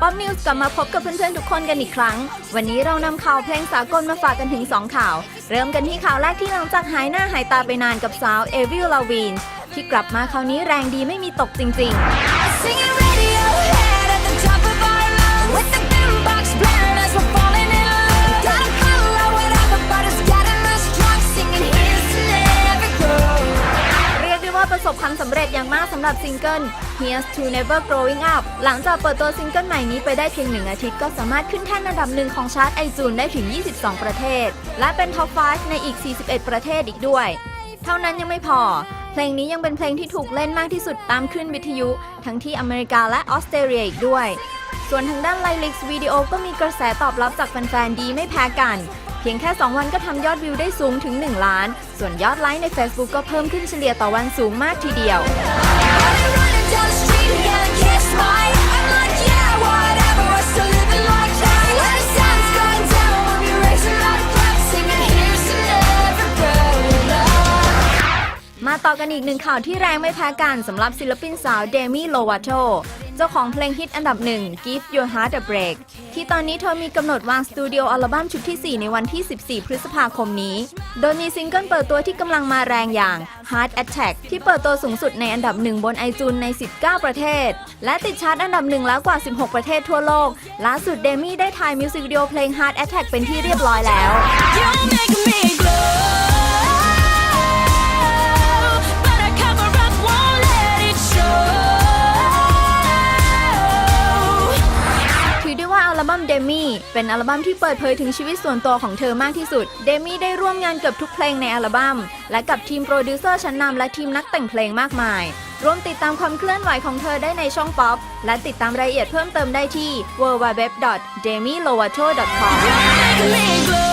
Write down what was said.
ป๊อปนิวส์กลับมาพบกับเพื่อนๆ ทุกคนกันอีกครั้ง วันนี้เรานำข่าวเพลงสากลมาฝากกันถึง 2 ข่าว เริ่มกันที่ข่าวแรกที่หลังจากหายหน้าหายตาไปนานกับสาวเอวิลลาวีนที่กลับมาคราวนี้แรงดีไม่มีตกจริง ๆ ได้ว่าประสบความสำเร็จอย่างมากสำหรับซิงเกิล Here's to Never Growing Up หลังจากเปิดตัวซิงเกิลใหม่นี้ไปได้เพียงหนึ่งอาทิตย์ก็สามารถขึ้นแท่นอันดับหนึ่งของชาร์ตไอจูนได้ถึง 22 ประเทศ และเป็นท็อป 5 ในอีก 41 ประเทศอีกด้วย เท่านั้นยังไม่พอเพลงนี้ยังเป็นเพลงที่ถูกเล่นมากที่สุดตามขึ้นวิทยุ ทั้งที่อเมริกาและออสเตรเลียอีกด้วย ส่วนทางด้านไลลิกส์วิดีโอก็มีกระแสตอบรับจากแฟนๆดีไม่แพ้กัน เพียงแค่ 2 วันก็ทำยอดวิวได้สูงถึง 1 ล้าน ส่วนยอดไลค์ใน Facebook ก็เพิ่มขึ้นเฉลี่ยต่อวันสูงมากทีเดียว มาต่อกันอีกหนึ่งข่าวที่แรงไม่แพ้กันสำหรับศิลปินสาวเดมี่โลวาโตเจ้าของเพลงฮิตอันดับหนึ่ง Give Your Heart a Break ที่ตอนนี้เธอมีกำหนดวางสตูดิโออัลบั้มชุดที่ 4 ในวันที่ 14 พฤษภาคมนี้ โดยมีซิงเกิลเปิดตัวที่กำลังมาแรงอย่าง Heart Attack ที่เปิดตัวสูงสุดในอันดับหนึ่งบนไอจูนใน 19 ประเทศ และติดชาร์ตอันดับหนึ่งแล้วกว่า 16 ประเทศทั่วโลกล่าสุดเดมี่ได้ถ่ายมิวสิกวิดีโอเพลง Heart Attack เป็นที่เรียบร้อยแล้ว ลบั้มเดมี่เป็นอัลบั้มที่เปิดเผยถึงชีวิตส่วนตัวของเธอมากที่สุด เดมี่ได้ร่วมงานเกือบทุกเพลงในอัลบั้ม และกับทีมโปรดิวเซอร์ชั้นนำและทีมนักแต่งเพลงมากมาย ร่วมติดตามความเคลื่อนไหวของเธอได้ในช่องป๊อป และติดตามรายละเอียดเพิ่มเติมได้ที่ www.demilovato.com